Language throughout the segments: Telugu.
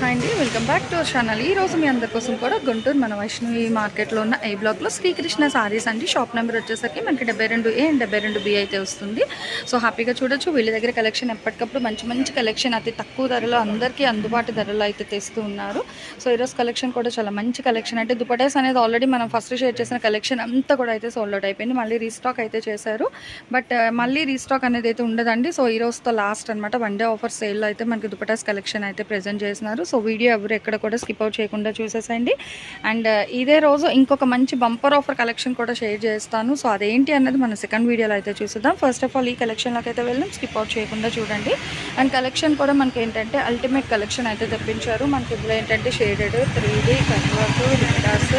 హాయ్ అండి welcome back to our channel ఈ రోజు మీ అందరి కోసం కూడా గుంటూరు మన వైష్ణవి మార్కెట్లో ఉన్న ఏ బ్లాక్లో శ్రీకృష్ణ సారీస్ అండి. షాప్ నెంబర్ వచ్చేసరికి మనకి డెబ్బై రెండు ఏ అండ్ డెబ్బై రెండు బి అయితే వస్తుంది. సో హ్యాపీగా చూడొచ్చు. వీళ్ళ దగ్గర కలెక్షన్ ఎప్పటికప్పుడు మంచి మంచి కలెక్షన్ అతి తక్కువ ధరలో అందరికీ అందుబాటు ధరలో అయితే తెస్తూ ఉన్నారు. సో ఈరోజు కలెక్షన్ కూడా చాలా మంచి కలెక్షన్ అంటే దుపటాస్ అనేది ఆల్రెడీ మనం ఫస్ట్ షేర్ చేసిన కలెక్షన్ అంతా కూడా అయితే సోల్డ్ అవుట్ అయిపోయింది. మళ్ళీ రీస్టాక్ అయితే చేశారు. బట్ uh, మళ్ళీ రీస్టాక్ అనేది అయితే ఉండదండి. సో ఈ రోజుతో లాస్ట్ అనమాట వన్ డే ఆఫర్ సేల్లో అయితే మనకి దుపటాస్ కలెక్షన్ అయితే ప్రెజెంట్ చేస్తున్నారు. సో వీడియో ఎవరు ఎక్కడ కూడా స్కిప్ అవుట్ చేయకుండా చూసేసండి అండ్ uh, ఇదే రోజు ఇంకొక మంచి బంపర్ ఆఫర్ కలెక్షన్ కూడా షేర్ చేస్తాను. సో అదేంటి అన్నది మన సెకండ్ వీడియోలో అయితే చూసేద్దాం. ఫస్ట్ ఆఫ్ ఆల్ ఈ కలెక్షన్లోకి అయితే వెళ్ళాం స్కిప్ అవుట్ చేయకుండా చూడండి. అండ్ కలెక్షన్ కూడా మనకి ఏంటంటే అల్టిమేట్ కలెక్షన్ అయితే తెప్పించారు. మనకి ఇందులో ఏంటంటే షేడెడ్ త్రీ డీ కన్వర్ట్ విండాస్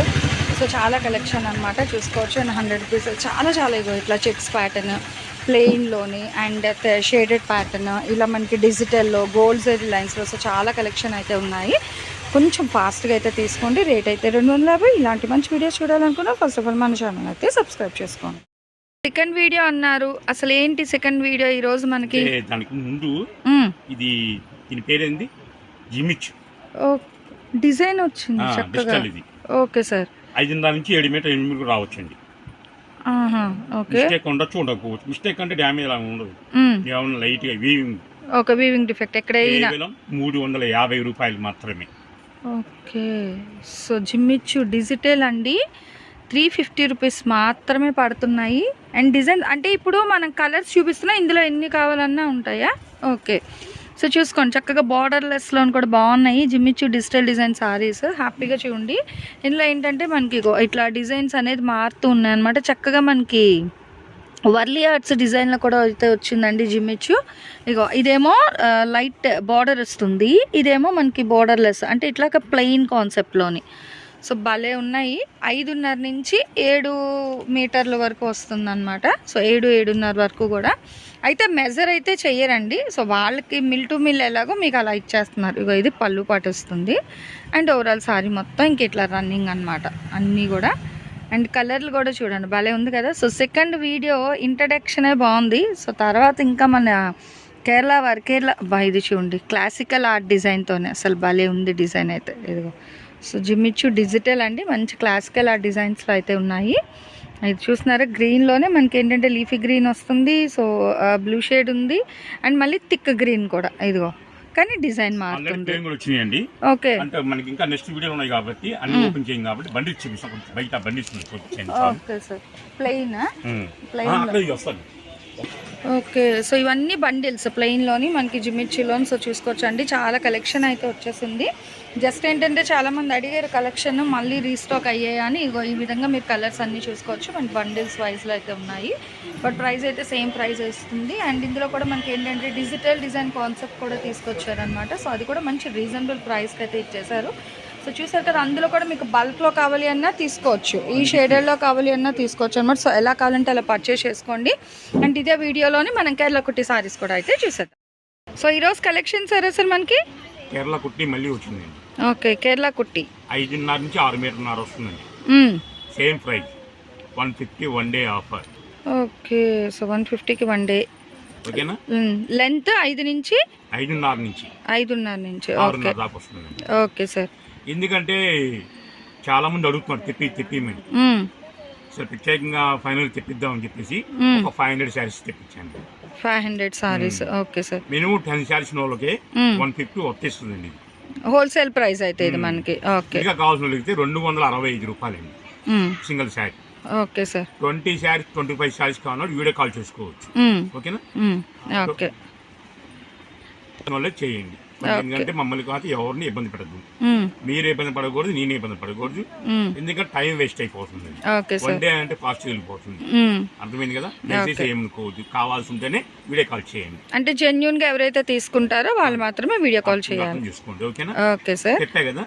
సో చాలా కలెక్షన్ అనమాట చూసుకోవచ్చు. అండ్ హండ్రెడ్ రూపీస్ చాలా చాలా ఇగో ఇట్లా చెక్స్ ప్యాటర్న్ ప్లెయిన్లోని అండ్ షేడెడ్ ప్యాటర్న్ ఇలా మనకి డిజిటల్లో గోల్డ్ జరీ లైన్స్లో సో చాలా కలెక్షన్ అయితే ఉన్నాయి. కొంచెం ఫాస్ట్గా అయితే తీసుకోండి. రేట్ అయితే రెండు వందల యాభై. ఇలాంటి మంచి వీడియోస్ చూడాలనుకున్నా ఫస్ట్ ఆఫ్ ఆల్ మన ఛానల్ అయితే సబ్స్క్రైబ్ చేసుకోండి. సెకండ్ వీడియో అన్నారు. అసలు ఏంటి సెకండ్ వీడియో ఈరోజు మనకి? అంటే దానికి ముందు. ఇది దీని పేరేంది? జిమిచ్ ఓ డిజైన్ వచ్చింది చక్కగా. Okay sir. ఐదున్నర నుంచి ఏడు మీటర్ ఎనిమిది రావచ్చండి. మిస్టేక్ ఉండొచ్చు ఉండకపోవచ్చు. మిస్టేక్ అంటే డ్యామేజ్ అలా ఉండదు. కేవలం లైట్గా వీవింగ్ ఒక వీవింగ్ డిఫెక్ట్ ఎక్కడైనా కేవలం మూడు వందల యాభై రూపాయలు మాత్రమే. ఓకే. సో జిమ్మిచ్చు డిజిటల్ అండి. త్రీ ఫిఫ్టీ రూపీస్ మాత్రమే పడుతున్నాయి. అండ్ డిజైన్ అంటే ఇప్పుడు మనం కలర్స్ చూపిస్తున్నా ఇందులో ఎన్ని కావాలన్నా ఉంటాయా? ఓకే. సో చూసుకోండి చక్కగా బార్డర్లెస్లో కూడా బాగున్నాయి. జిమ్మిచ్చు డిజిటల్ డిజైన్ సారీస్ హ్యాపీగా చూడండి. ఇందులో ఏంటంటే మనకి ఇగో ఇట్లా డిజైన్స్ అనేది మారుతూ ఉన్నాయి అనమాట చక్కగా మనకి వర్లీ ఆర్ట్స్ డిజైన్లో కూడా అయితే వచ్చిందండి జిమ్మిచ్చు ఇగో ఇదేమో లైట్ బార్డర్ వస్తుంది. ఇదేమో మనకి బార్డర్లెస్ అంటే ఇట్లా ప్లెయిన్ కాన్సెప్ట్లోని సో భలే ఉన్నాయి. ఐదున్నర నుంచి ఏడు మీటర్ల వరకు వస్తుంది అనమాట సో ఏడు ఏడున్నర వరకు కూడా. అయితే మెజర్ అయితే చెయ్యరండి. సో వాళ్ళకి మిల్ టు మిల్ ఎలాగో మీకు అలా ఇచ్చేస్తున్నారు. ఇగో ఇది పళ్ళు పాటు వస్తుంది అండ్ ఓవరాల్ సారీ మొత్తం ఇంక ఇట్లా రన్నింగ్ అనమాట అన్నీ కూడా. అండ్ కలర్లు కూడా చూడండి. భలే ఉంది కదా. సో సెకండ్ వీడియో ఇంట్రడక్షనే బాగుంది. సో తర్వాత ఇంకా మన కేరళ వారి కేరళ బా ఇది చూడండి. క్లాసికల్ ఆర్ట్ డిజైన్తోనే అసలు భలే ఉంది డిజైన్ అయితే. ఇదిగో. సో జిమ్మిచ్చు డిజిటల్ అండి. మంచి క్లాసికల్ ఆర్ట్ డిజైన్స్లో అయితే ఉన్నాయి. ఇది చూస్తున్నారా? గ్రీన్లోనే మనకి ఏంటంటే లీఫీ గ్రీన్ వస్తుంది. సో బ్లూ షేడ్ ఉంది. అండ్ మళ్ళీ థిక్ గ్రీన్ కూడా. ఇదిగో. కానీ డిజైన్ మారుతుంది. ఓకే. అంటే మనకి ఇంకా నెక్స్ట్ వీడియో ఉన్నాయి కాబట్టి అన్ని ఓపెన్ చేయం కాబట్టి బండి బయట బండి okay sir. Plain um. Okay so ఇవన్నీ బండిల్స్ ప్లెయిన్లోని మనకి జిమిచ్చిలోని సో చూసుకోవచ్చు అండి చాలా కలెక్షన్ అయితే వచ్చేసింది. జస్ట్ ఏంటంటే చాలామంది అడిగారు కలెక్షన్ మళ్ళీ రీస్టాక్ అయ్యాయి అని. ఇగో ఈ విధంగా మీరు కలర్స్ అన్నీ చూసుకోవచ్చు. మనకి బండిల్స్ వైజ్లో అయితే ఉన్నాయి. బట్ ప్రైస్ అయితే సేమ్ ప్రైస్ వస్తుంది. అండ్ ఇందులో కూడా మనకి ఏంటంటే డిజిటల్ డిజైన్ కాన్సెప్ట్ కూడా తీసుకొచ్చారనమాట సో అది కూడా మంచి రీజనబుల్ ప్రైస్కి అయితే ఇచ్చేసారు సో చూసారు కదా అందులో కూడా మీకు బల్క్లో కావాలి అన్నా తీసుకోవచ్చు. ఈ షేడర్లో కావాలి అన్నా తీసుకోవచ్చు అనమాట సో ఎలా కావాలంటే అలా పర్చేస్ చేసుకోండి. అండ్ ఇదే వీడియోలోని మనం కేరళ కుట్టి సారీస్ కూడా అయితే చూసేద్దాం. సో ఈరోజు కలెక్షన్ సార్ అసలు మనకి? కేరళ కుట్టి మళ్ళీ వచ్చిందండి. ఓకే కేరళ కుట్టి. ఐదున్నర నుంచి ఆరు మీటర్న్నర వస్తుందండి. Same price. One fifty one day offer. Okay so one ఫిఫ్టీకి వన్ డే. ఓకేనా? లెంత్ ఐదు నుంచి? ఐదున్నర నుంచి. ఐదున్నర నుంచి. Okay sir. ఎందుకంటే చాలా మంది అడుగుతున్నారు తెప్పి తెప్పిమని. సో ప్రత్యేకంగా ఫైనల్ తెప్పిద్దామని చెప్పేసి. ఒక ఫైవ్ హండ్రెడ్ శారీస్ తెప్పించాను five hundred saris okay sir minimum ten saris వాళ్ళకి. వన్ ఫిఫ్టీ వచ్చేస్తుందండి ఇది హోల్సేల్ ప్రైస్ అయితే ఇది. మనకి ఓకే ఇంకా కావాల్సిన వాళ్ళకి రెండు వందల అరవై ఐదు రూపాయలండి. Single sari okay sir twenty saris twenty five saris కావాలన్నా వీడియో కాల్ చేసుకోవచ్చు. ఓకేనా. ఓకే చేయండి ఎందుకంటే మమ్మల్ని కాదు ఎవరిని ఇబ్బంది పెట్టద్దు. మీరు ఇబ్బంది పడకూడదు నేను ఇబ్బంది పడకూడదు. ఎందుకంటే టైం వేస్ట్ అయిపోతుంది. ఓకే వన్ సార్ డే అంటే ఫాస్ట్ వెళ్ళిపోతుంది. అర్థమైంది కదా? దయచేసి ఏమనుకోవద్దు. కావాల్సి ఉంటేనే వీడియో కాల్ చేయండి. అంటే జెన్యున్గా ఎవరైతే తీసుకుంటారో వాళ్ళు మాత్రమే వీడియో కాల్ చేయాలి. చేసుకోండి ఓకేనా? Okay sir. చెప్పా కదా.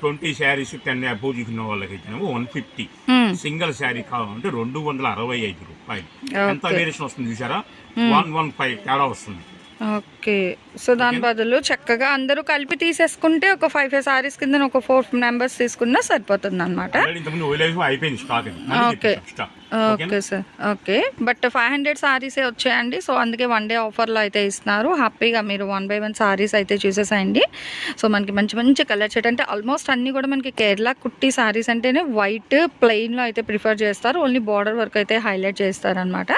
ట్వంటీ శారీస్ టెన్ అబోవ్ చూసిన వాళ్ళకి అయితే వన్ ఫిఫ్టీ. సింగిల్ శారీ కావాలంటే రెండు వందల అరవై ఐదు రూపాయలు. ఎంత. వేరియేషన్ వస్తుంది చూసారా వన్ వన్ ఫైవ్ తేడా వస్తుంది. ఓకే. సో దాని బదులు చక్కగా అందరూ కలిపి తీసేసుకుంటే ఒక ఫైవ్ ఫైవ్ సారీస్ కింద ఒక ఫోర్ మెంబర్స్ తీసుకున్నా సరిపోతుంది అనమాట okay. Okay sir. Okay. But five hundred సారీసే వచ్చాయండి. సో అందుకే వన్ డే ఆఫర్లో అయితే ఇస్తున్నారు. హ్యాపీగా మీరు వన్ బై వన్ సారీస్ అయితే చూసేసాయండి. సో మనకి మంచి మంచి కలర్ షర్ట్ అంటే ఆల్మోస్ట్ అన్నీ కూడా మనకి కేరళ కుట్టి సారీస్ అంటేనే వైట్ ప్లెయిన్లో అయితే ప్రిఫర్ చేస్తారు. ఓన్లీ బార్డర్ వర్క్ అయితే హైలైట్ చేస్తారనమాట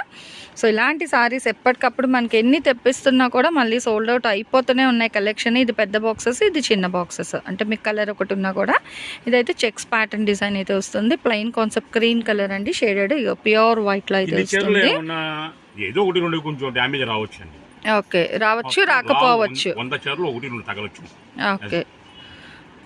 సో ఇలాంటి సారీస్ ఎప్పటికప్పుడు మనకి ఎన్ని తెప్పిస్తున్నా కూడా మళ్ళీ సోల్డ్ అవుట్ అయిపోతూనే ఉన్నాయి కలెక్షన్ ఇది పెద్ద బాక్సెస్ ఇది చిన్న బాక్సెస్ అంటే మీకు కలర్ ఒకటి ఉన్నా కూడా ఇదైతే చెక్స్ ప్యాటర్న్ డిజైన్ అయితే వస్తుంది. ప్లెయిన్ కాన్సెప్ట్ గ్రీన్ కలర్ అండి. షేడెడ్ ప్యూర్ వైట్లో అయితే వస్తుంది. ఏమన్నా ఏదో ఒకటి రెండు కొంచెం డ్యామేజ్ రావచ్చు అండి ఓకే రావచ్చు రాకపోవచ్చు. వంద చీరలు ఒకటి రెండు తగలచ్చు. ఓకే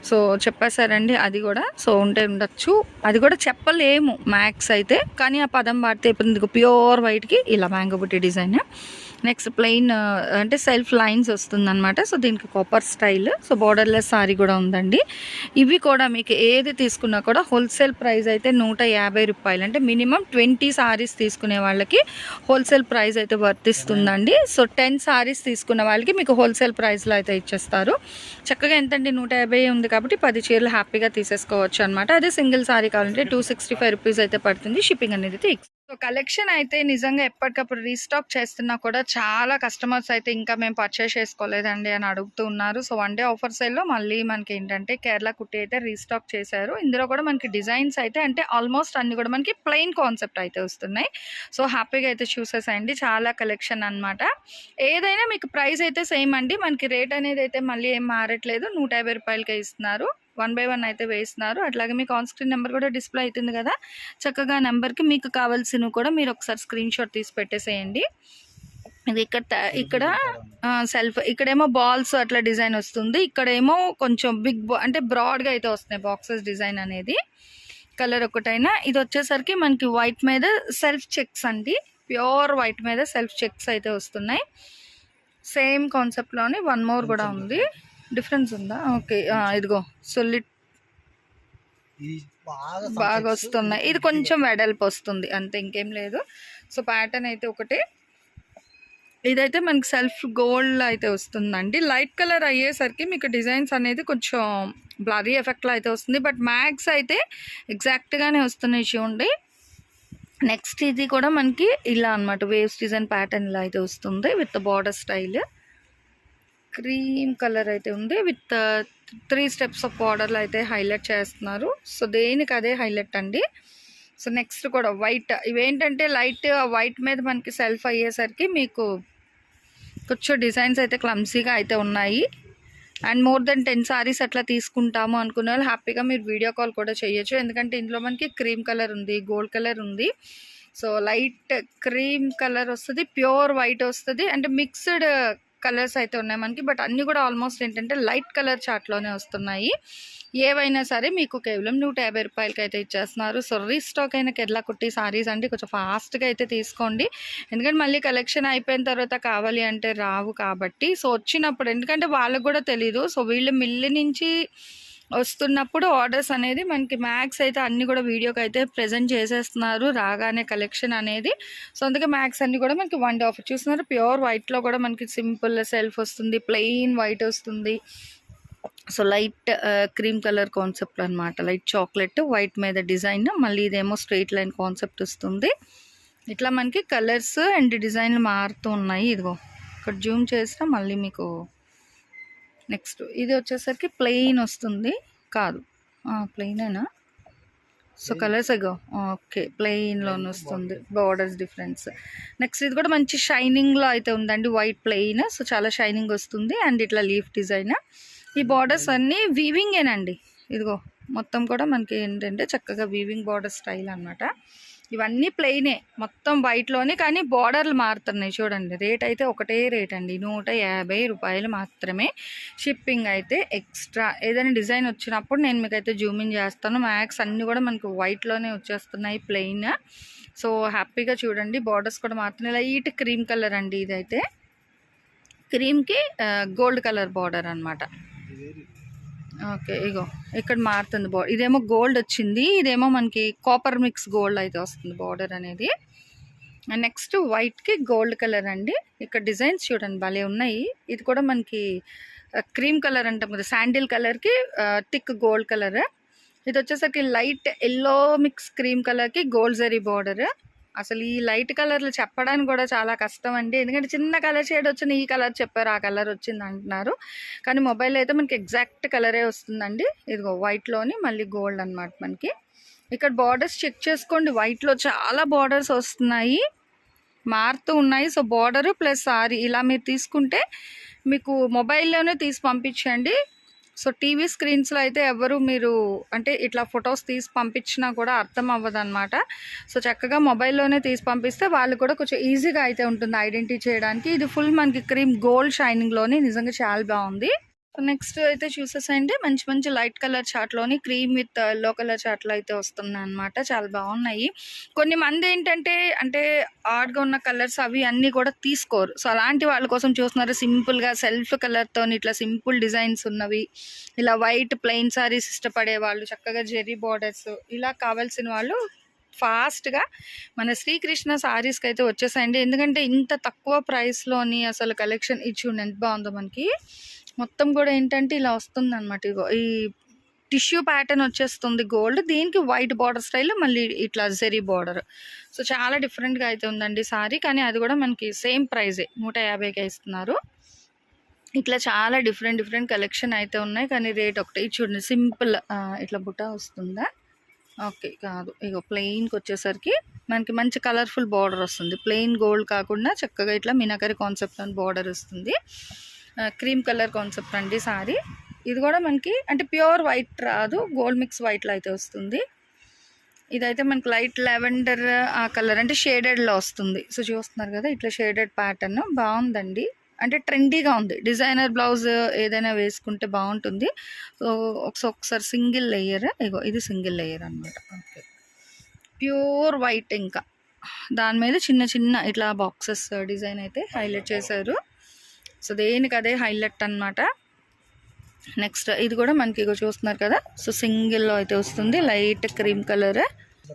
సో చెప్పేశారండి అది కూడా. సో ఉంటే ఉండొచ్చు. అది కూడా చెప్పలేము మ్యాక్స్ అయితే. కానీ ఆ పదం వాడితే ఇప్పుడు ప్యూర్ వైట్కి ఇలా మ్యాంగో బుట్టి డిజైన్. నెక్స్ట్ ప్లెయిన్ అంటే సెల్ఫ్ లైన్స్ వస్తుందన్నమాట. సో దీనికి copper style so borderless sari కూడా ఉందండి. ఇవి కూడా మీకు ఏది తీసుకున్నా కూడా హోల్సేల్ ప్రైస్ అయితే నూట యాభై రూపాయలు. అంటే మినిమం ట్వంటీ సారీస్ తీసుకునే వాళ్ళకి హోల్సేల్ ప్రైస్ అయితే వర్తిస్తుందండి. సో టెన్ సారీస్ తీసుకున్న వాళ్ళకి మీకు హోల్సేల్ ప్రైస్లో అయితే ఇచ్చేస్తారు. చక్కగా ఎంతండి? నూట యాభై ఉంది కాబట్టి పది చీరలు హ్యాపీగా తీసేసుకోవచ్చు అనమాట అదే సింగిల్ సారీ కావాలంటే టూ సిక్స్టీ ఫైవ్ రూపీస్ అయితే పడుతుంది. షిప్పింగ్ అనేది సో కలెక్షన్ అయితే నిజంగా ఎప్పటికప్పుడు రీస్టాక్ చేస్తున్నా కూడా చాలా కస్టమర్స్ అయితే ఇంకా మేము పర్చేస్ చేసుకోలేదండి అని అడుగుతూ ఉన్నారు. సో వన్ డే ఆఫర్ సేల్లో మళ్ళీ మనకి ఏంటంటే కేరళ కుట్టి అయితే రీస్టాక్ చేశారు. ఇందులో కూడా మనకి డిజైన్స్ అయితే అంటే ఆల్మోస్ట్ అన్ని కూడా మనకి ప్లెయిన్ కాన్సెప్ట్ అయితే వస్తున్నాయి. సో హ్యాపీగా అయితే చూసేసాయండి. చాలా కలెక్షన్ అన్నమాట. ఏదైనా మీకు ప్రైస్ అయితే సేమ్ అండి. మనకి రేట్ అనేది అయితే మళ్ళీ ఏం మారట్లేదు. నూట యాభై రూపాయలకే ఇస్తున్నారు. వన్ బై వన్ అయితే వేస్తున్నారు. అట్లాగే మీకు ఆన్ స్క్రీన్ నెంబర్ కూడా డిస్ప్లే అవుతుంది కదా? చక్కగా నెంబర్కి మీకు కావాల్సినవి కూడా మీరు ఒకసారి స్క్రీన్ షాట్ తీసి పెట్టేసేయండి. ఇది ఇక్కడ ఇక్కడ సెల్ఫ్ ఇక్కడేమో బాల్స్ అట్లా డిజైన్ వస్తుంది. ఇక్కడేమో కొంచెం బిగ్ అంటే బ్రాడ్గా అయితే వస్తున్నాయి బాక్సెస్ డిజైన్ అనేది. కలర్ ఒకటైనా. ఇది వచ్చేసరికి మనకి వైట్ మీద సెల్ఫ్ చెక్స్ అండి. ప్యూర్ వైట్ మీద సెల్ఫ్ చెక్స్ అయితే వస్తున్నాయి. సేమ్ కాన్సెప్ట్లోనే వన్ మోర్ కూడా ఉంది. డిఫరెన్స్ ఉందా? ఓకే ఇదిగో సొల్లి ఇది బాగా వస్తున్నాయి. ఇది కొంచెం వెడల్పు వస్తుంది అంతే ఇంకేం లేదు. సో ప్యాటర్న్ అయితే ఒకటి. ఇదైతే మనకి సెల్ఫ్ గోల్డ్ అయితే వస్తుందండి. లైట్ కలర్ అయ్యేసరికి మీకు డిజైన్స్ అనేది కొంచెం బ్లరీ ఎఫెక్ట్లో అయితే వస్తుంది. బట్ మ్యాక్స్ అయితే ఎగ్జాక్ట్గానే వస్తున్నాయి చూడండి. నెక్స్ట్ ఇది కూడా మనకి ఇలా అన్నమాట వేవ్స్ డిజైన్ ప్యాటర్న్ ఇలా అయితే వస్తుంది with border style cream colour అయితే ఉంది. విత్ త్రీ స్టెప్స్ ఆఫ్ బార్డర్లో అయితే హైలైట్ చేస్తున్నారు. సో దేనికి అదే హైలైట్ అండి? సో నెక్స్ట్ కూడా వైట్. ఇవేంటంటే లైట్ వైట్ మీద మనకి సెల్ఫ్ అయ్యేసరికి మీకు కొంచెం డిజైన్స్ అయితే క్లమ్సీగా అయితే ఉన్నాయి. And more than ten saris అట్లా తీసుకుంటాము అనుకునే వాళ్ళు హ్యాపీగా మీరు వీడియో కాల్ కూడా చేయొచ్చు. ఎందుకంటే ఇందులో మనకి క్రీమ్ కలర్ ఉంది గోల్డ్ కలర్ ఉంది. సో లైట్ క్రీమ్ కలర్ వస్తుంది ప్యూర్ వైట్ వస్తుంది. అంటే మిక్స్డ్ కలర్స్ అయితే ఉన్నాయి మనకి. బట్ అన్నీ కూడా ఆల్మోస్ట్ ఏంటంటే లైట్ కలర్ చార్ట్లోనే వస్తున్నాయి. ఏవైనా సరే మీకు కేవలం నూట యాభై రూపాయలకి అయితే ఇచ్చేస్తున్నారు. సో రీస్టాక్ అయిన కేరళ కుట్టి సారీస్ అండి. కొంచెం ఫాస్ట్గా అయితే తీసుకోండి. ఎందుకంటే మళ్ళీ కలెక్షన్ అయిపోయిన తర్వాత కావాలి అంటే రావు కాబట్టి. సో వచ్చినప్పుడు ఎందుకంటే వాళ్ళకు కూడా తెలీదు. సో వీళ్ళు మిల్లు నుంచి వస్తున్నప్పుడు ఆర్డర్స్ అనేది మనకి మ్యాక్స్ అయితే అన్ని కూడా వీడియోకి అయితే ప్రజెంట్ చేసేస్తున్నారు రాగానే కలెక్షన్ అనేది. సో అందుకే మ్యాక్స్ అన్ని కూడా మనకి వన్ డే ఆఫర్ చూస్తున్నారు ప్యూర్ వైట్లో కూడా మనకి సింపుల్ సెల్ఫ్ వస్తుంది ప్లెయిన్ వైట్ వస్తుంది. So light cream colour concept అన్నమాట. లైట్ చాక్లెట్ వైట్ మీద డిజైన్ మళ్ళీ ఇదేమో స్ట్రైట్ లైన్ కాన్సెప్ట్ వస్తుంది. ఇట్లా మనకి కలర్స్ అండ్ డిజైన్లు మారుతూ ఉన్నాయి. ఇదిగో ఇక్కడ జూమ్ చేసినా మళ్ళీ మీకు నెక్స్ట్ ఇది వచ్చేసరికి ప్లెయిన్ వస్తుంది. కాదు. ప్లెయినేనా? సో కలర్స్ అగో ఓకే ప్లెయిన్లోనే వస్తుంది. బార్డర్స్ డిఫరెన్స్ నెక్స్ట్ ఇది కూడా మంచి షైనింగ్లో అయితే ఉందండి. వైట్ ప్లెయిన్ సో చాలా షైనింగ్ వస్తుంది అండ్ ఇట్లా లీఫ్ డిజైన్ ఈ బార్డర్స్ అన్నీ వీవింగేనండి ఇదిగో మొత్తం కూడా మనకి ఏంటంటే చక్కగా వీవింగ్ బార్డర్ స్టైల్ అన్నమాట. ఇవన్నీ ప్లెయినే మొత్తం వైట్లోనే కానీ బార్డర్లు మారుతున్నాయి చూడండి. రేట్ అయితే ఒకటే రేట్ అండి. నూట యాభై రూపాయలు మాత్రమే. షిప్పింగ్ అయితే ఎక్స్ట్రా ఏదైనా డిజైన్ వచ్చినప్పుడు నేను మీకు అయితే జూమిన్ చేస్తాను. మ్యాక్స్ అన్నీ కూడా మనకు వైట్లోనే వచ్చేస్తున్నాయి ప్లెయిన్ సో హ్యాపీగా చూడండి. బార్డర్స్ కూడా మారుతున్నాయి. లైట్ క్రీమ్ కలర్ అండి ఇదైతే. క్రీమ్కి గోల్డ్ కలర్ బార్డర్ అనమాట ఓకే ఇగో ఇక్కడ మారుతుంది బార్డర్ ఇదేమో గోల్డ్ వచ్చింది ఇదేమో మనకి కాపర్ మిక్స్ గోల్డ్ అయితే వస్తుంది బార్డర్ అనేది. నెక్స్ట్ వైట్కి గోల్డ్ కలర్ అండి. ఇక్కడ డిజైన్స్ చూడండి భలే ఉన్నాయి. ఇది కూడా మనకి క్రీమ్ కలర్ అంటాం కదా శాండిల్ కలర్కి థిక్ గోల్డ్ కలర్ ఇది వచ్చేసరికి లైట్ ఎల్లో మిక్స్ క్రీమ్ కలర్కి గోల్డ్ జరీ బార్డర్ అసలు ఈ లైట్ కలర్లు చెప్పడానికి కూడా చాలా కష్టం అండి. ఎందుకంటే చిన్న కలర్ షేడ్ వచ్చింది ఈ కలర్ చెప్పారు ఆ కలర్ వచ్చింది అంటున్నారు. కానీ మొబైల్ అయితే మనకి ఎగ్జాక్ట్ కలరే వస్తుందండి. ఇదిగో వైట్లోని మళ్ళీ గోల్డ్ అన్నమాట మనకి. ఇక్కడ బార్డర్స్ చెక్ చేసుకోండి. వైట్లో చాలా బార్డర్స్ వస్తున్నాయి. మారుతూ ఉన్నాయి. సో బార్డరు ప్లస్ సారీ ఇలా మీరు తీసుకుంటే మీకు మొబైల్లోనే తీసి పంపించండి. సో టీవీ స్క్రీన్స్లో అయితే ఎవరు మీరు అంటే ఇట్లా ఫొటోస్ తీసి పంపించినా కూడా అర్థం అవ్వదన్నమాట. సో చక్కగా మొబైల్లోనే తీసి పంపిస్తే వాళ్ళు కూడా కొంచెం ఈజీగా అయితే ఉంటుంది ఐడెంటిటీ చేయడానికి. ఇది ఫుల్ మనకి క్రీమ్ గోల్డ్ షైనింగ్లోనే నిజంగా చాలా బాగుంది. నెక్స్ట్ అయితే చూసేసండి మంచి మంచి లైట్ కలర్ చార్ట్లోని క్రీమ్ విత్ ఎల్లో కలర్ చార్ట్లో అయితే వస్తున్నాయి అనమాట చాలా బాగున్నాయి. కొన్ని మంది ఏంటంటే అంటే ఆడ్గా ఉన్న కలర్స్ అవి అన్నీ కూడా తీసుకోరు. సో అలాంటి వాళ్ళ కోసం చూస్తున్నారు. సింపుల్గా సెల్ఫ్ కలర్తో ఇట్లా సింపుల్ డిజైన్స్ ఉన్నవి. ఇలా వైట్ ప్లెయిన్ సారీస్ ఇష్టపడే వాళ్ళు చక్కగా జెర్రీ బార్డర్స్ ఇలా కావాల్సిన వాళ్ళు ఫాస్ట్గా మన శ్రీకృష్ణ సారీస్కి అయితే వచ్చేసాయండి. ఎందుకంటే ఇంత తక్కువ ప్రైస్లోని అసలు కలెక్షన్ ఇచ్చి ఉండి ఎంత బాగుందో మనకి. మొత్తం కూడా ఏంటంటే ఇలా వస్తుంది అనమాట ఇగో ఈ టిష్యూ ప్యాటర్న్ వచ్చేస్తుంది గోల్డ్. దీనికి వైట్ బార్డర్ స్టైల్ మళ్ళీ ఇట్లా జెరీ బార్డర్. సో చాలా డిఫరెంట్గా అయితే ఉందండి సారీ. కానీ అది కూడా మనకి సేమ్ ప్రైజే. నూట యాభైకే ఇస్తున్నారు. ఇట్లా చాలా డిఫరెంట్ డిఫరెంట్ కలెక్షన్ అయితే ఉన్నాయి. కానీ రేట్ ఒకటి. ఇది చూడండి సింపుల్ ఇట్లా బుట్ట వస్తుందా? ఓకే కాదు. ఇగో ప్లెయిన్కి వచ్చేసరికి మనకి మంచి కలర్ఫుల్ బార్డర్ వస్తుంది. ప్లెయిన్ గోల్డ్ కాకుండా చక్కగా ఇట్లా మినకరి కాన్సెప్ట్ అని బార్డర్ వస్తుంది. క్రీమ్ కలర్ కాన్సెప్ట్ అండి సారీ. ఇది కూడా మనకి అంటే ప్యూర్ వైట్ రాదు గోల్డ్ మిక్స్ వైట్లో అయితే వస్తుంది. ఇదైతే మనకి లైట్ లెవెండర్ ఆ కలర్ అంటే షేడెడ్లో వస్తుంది. సో చూస్తున్నారు కదా ఇట్లా షేడెడ్ ప్యాటర్న్ బాగుందండి. అంటే ట్రెండీగా ఉంది. డిజైనర్ బ్లౌజ్ ఏదైనా వేసుకుంటే బాగుంటుంది. సో ఒకసారి ఒకసారి సింగిల్ లేయర్ ఇగో ఇది సింగిల్ లేయర్ అనమాట ఓకే. ప్యూర్ వైట్ ఇంకా. దాని మీద చిన్న చిన్న ఇట్లా బాక్సెస్ డిజైన్ అయితే హైలైట్ చేశారు. సో దేనికి అదే హైలైట్ అన్నమాట. నెక్స్ట్ ఇది కూడా మనకి చూస్తున్నారు కదా? సో సింగిల్లో అయితే వస్తుంది. లైట్ క్రీమ్ కలర్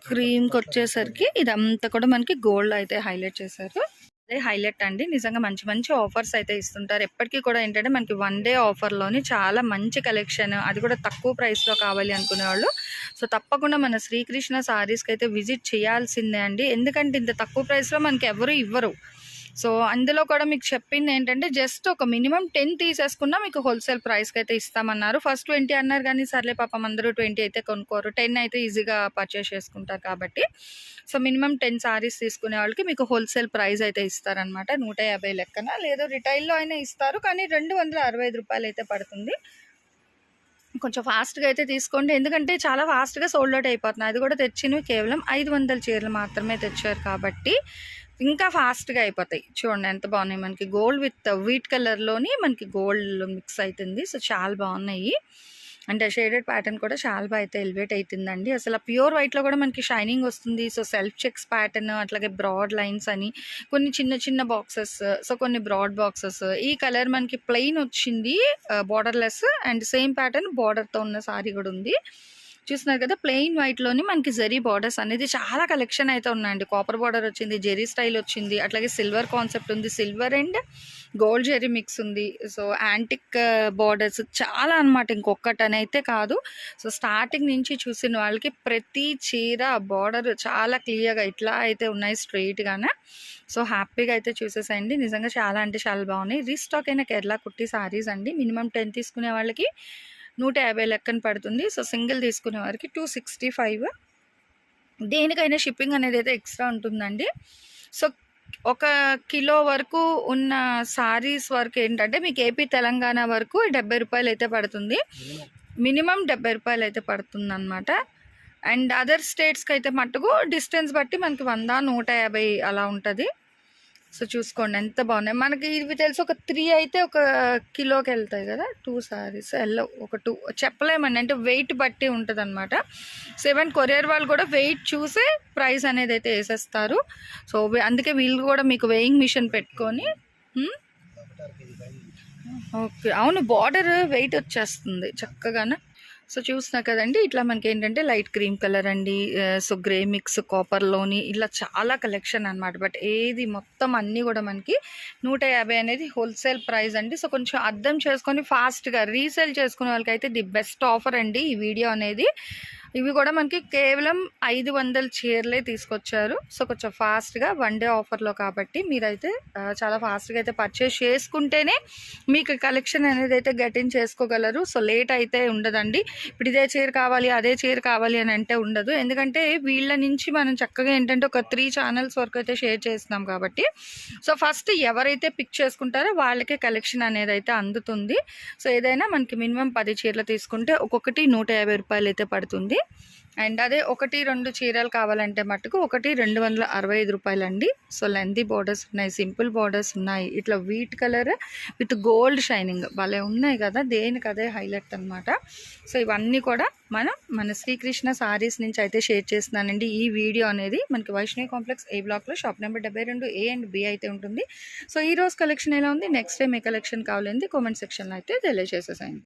క్రీమ్కి వచ్చేసరికి ఇదంతా కూడా మనకి గోల్డ్ అయితే హైలైట్ చేశారు. అదే హైలైట్ అండి. నిజంగా మంచి మంచి ఆఫర్స్ అయితే ఇస్తుంటారు. ఎప్పటికీ కూడా ఏంటంటే మనకి వన్ డే ఆఫర్లోని చాలా మంచి కలెక్షన్ అది కూడా తక్కువ ప్రైస్లో కావాలి అనుకునే వాళ్ళు సో తప్పకుండా మన శ్రీకృష్ణ సారీస్కి అయితే విజిట్ చేయాల్సిందే అండి. ఎందుకంటే ఇంత తక్కువ ప్రైస్లో మనకి ఎవరు ఇవ్వరు. సో అందులో కూడా మీకు చెప్పింది ఏంటంటే జస్ట్ ఒక మినిమం టెన్ తీసేసుకున్నా మీకు హోల్సేల్ ప్రైస్కి అయితే ఇస్తామన్నారు. ఫస్ట్ ట్వంటీ అన్నారు కానీ సర్లే పాపం అందరూ ట్వంటీ అయితే కొనుక్కోరు. టెన్ అయితే ఈజీగా పర్చేస్ చేసుకుంటారు కాబట్టి. సో మినిమం టెన్ సారీస్ తీసుకునే వాళ్ళకి మీకు హోల్సేల్ ప్రైస్ అయితే ఇస్తారనమాట నూట యాభై లెక్కన. లేదో రిటైల్లో అయినా ఇస్తారు కానీ రెండు వందల అరవై ఐదు రూపాయలు అయితే పడుతుంది. కొంచెం ఫాస్ట్గా అయితే తీసుకోండి. ఎందుకంటే చాలా ఫాస్ట్గా సోల్డ్ అవుట్ అయిపోతున్నాయి. అది కూడా తెచ్చినవి కేవలం ఐదు వందల చీరలు మాత్రమే తెచ్చారు కాబట్టి. ఇంకా ఫాస్ట్గా అయిపోతాయి. చూడండి ఎంత బాగున్నాయి మనకి గోల్డ్ విత్ వీట్ కలర్లోని మనకి గోల్డ్ మిక్స్ అవుతుంది సో చాలా బాగున్నాయి. అంటే షేడెడ్ ప్యాటర్న్ కూడా చాలా బాగా అయితే ఎలివేట్ అవుతుందండి అసలు ప్యూర్ వైట్లో కూడా మనకి షైనింగ్ వస్తుంది. సో సెల్ఫ్ చెక్స్ ప్యాటర్న్ అట్లాగే బ్రాడ్ లైన్స్ అని కొన్ని చిన్న చిన్న బాక్సెస్ సో కొన్ని బ్రాడ్ బాక్సెస్. ఈ కలర్ మనకి ప్లెయిన్ వచ్చింది బార్డర్లెస్ అండ్ సేమ్ ప్యాటర్న్ బార్డర్తో ఉన్న సారీ కూడా ఉంది. చూస్తున్నారు కదా ప్లెయిన్ వైట్లోని మనకి జరీ బార్డర్స్ అనేది చాలా కలెక్షన్ అయితే ఉన్నాయండి. కాపర్ బార్డర్ వచ్చింది జెరీ స్టైల్ వచ్చింది అట్లాగే సిల్వర్ కాన్సెప్ట్ ఉంది. Silver and gold zari mix ఉంది. సో యాంటిక్ బార్డర్స్ చాలా అనమాట ఇంకొకటని అయితే కాదు. సో స్టార్టింగ్ నుంచి చూసిన వాళ్ళకి ప్రతి చీర బార్డర్ చాలా క్లియర్గా ఇట్లా అయితే ఉన్నాయి స్ట్రైట్గానే సో హ్యాపీగా అయితే చూసేసండి నిజంగా చాలా అంటే చాలా బాగున్నాయి. రీస్టాక్ అయిన కేరళ కుట్టి సారీస్ అండి. మినిమం టెన్ తీసుకునే వాళ్ళకి నూట యాభై లెక్కన పడుతుంది. సో సింగిల్ తీసుకునే వారికి టూ సిక్స్టీ ఫైవ్. దేనికైనా షిప్పింగ్ అనేది అయితే ఎక్స్ట్రా ఉంటుందండి. సో ఒక కిలో వరకు ఉన్న సారీస్ వరకు ఏంటంటే మీకు ఏపీ తెలంగాణ వరకు డెబ్బై రూపాయలు అయితే పడుతుంది. మినిమం డెబ్బై రూపాయలు అయితే పడుతుంది అనమాట అండ్ అదర్ స్టేట్స్కి అయితే మట్టుకు డిస్టెన్స్ బట్టి మనకి వంద నూట యాభై అలా ఉంటుంది. సో చూసుకోండి ఎంత బాగున్నాయి. మనకి ఇవి తెలిసి ఒక త్రీ అయితే ఒక కిలోకి వెళ్తాయి కదా టూ సారీస్ వెళ్ళవు ఒక టూ చెప్పలేమండి అంటే వెయిట్ బట్టి ఉంటుంది అనమాట సెవెన్ కొరియర్ వాళ్ళు కూడా వెయిట్ చూసే ప్రైస్ అనేది అయితే వేసేస్తారు. సో అందుకే వీళ్ళు కూడా మీకు వెయింగ్ మిషన్ పెట్టుకొని హ్మ్? ఓకే అవును బార్డర్ వెయిట్ వచ్చేస్తుంది చక్కగానే. సో చూసినా కదండి ఇట్లా మనకి ఏంటంటే లైట్ క్రీమ్ కలర్ అండి సో గ్రే మిక్స్ కాపర్లోని ఇలా చాలా కలెక్షన్ అన్నమాట. బట్ ఏది మొత్తం అన్నీ కూడా మనకి నూట యాభై అనేది హోల్సేల్ ప్రైస్ అండి. సో కొంచెం అర్థం చేసుకొని ఫాస్ట్గా రీసేల్ చేసుకునే వాళ్ళకైతే ది బెస్ట్ ఆఫర్ అండి ఈ వీడియో అనేది. ఇవి కూడా మనకి కేవలం ఐదు వందల చీరలే తీసుకొచ్చారు. సో కొంచెం ఫాస్ట్గా వన్ డే ఆఫర్లో కాబట్టి మీరైతే చాలా ఫాస్ట్గా అయితే పర్చేస్ చేసుకుంటేనే మీకు కలెక్షన్ అనేది అయితే గటిన్ చేసుకోగలరు. సో లేట్ అయితే ఉండదండి. ఇప్పుడు ఇదే చీర కావాలి అదే చీర కావాలి అని అంటే ఉండదు. ఎందుకంటే వీళ్ళ నుంచి మనం చక్కగా ఏంటంటే ఒక త్రీ ఛానల్స్ వరకు అయితే షేర్ చేస్తున్నాం కాబట్టి. సో ఫస్ట్ ఎవరైతే పిక్ చేసుకుంటారో వాళ్ళకే కలెక్షన్ అనేది అయితే అందుతుంది. సో ఏదైనా మనకి మినిమం పది చీరలు తీసుకుంటే ఒక్కొక్కటి నూట యాభై రూపాయలు అయితే పడుతుంది. అండ్ అదే ఒకటి రెండు చీరలు కావాలంటే మటుకు ఒకటి రెండు వందల అరవై ఐదు రూపాయలండి. సో లెందీ బోర్డర్స్ ఉన్నాయి సింపుల్ బార్డర్స్ ఉన్నాయి. ఇట్లా wheat colour with gold shining. భలే ఉన్నాయి కదా దేనికి అదే హైలైట్ అనమాట సో ఇవన్నీ కూడా మనం మన శ్రీకృష్ణ సారీస్ నుంచి అయితే షేర్ చేస్తున్నానండి. ఈ వీడియో అనేది మనకి వైష్ణవి కాంప్లెక్స్ ఏ బ్లాక్లో షాప్ నెంబర్ డెబ్బై రెండు ఏ అండ్ బి అయితే ఉంటుంది. సో ఈ రోజు కలెక్షన్ ఎలా ఉంది? నెక్స్ట్ టైం ఏ కలెక్షన్ కావాలంది కామెంట్ సెక్షన్లో అయితే తెలియజేసేసాయండి.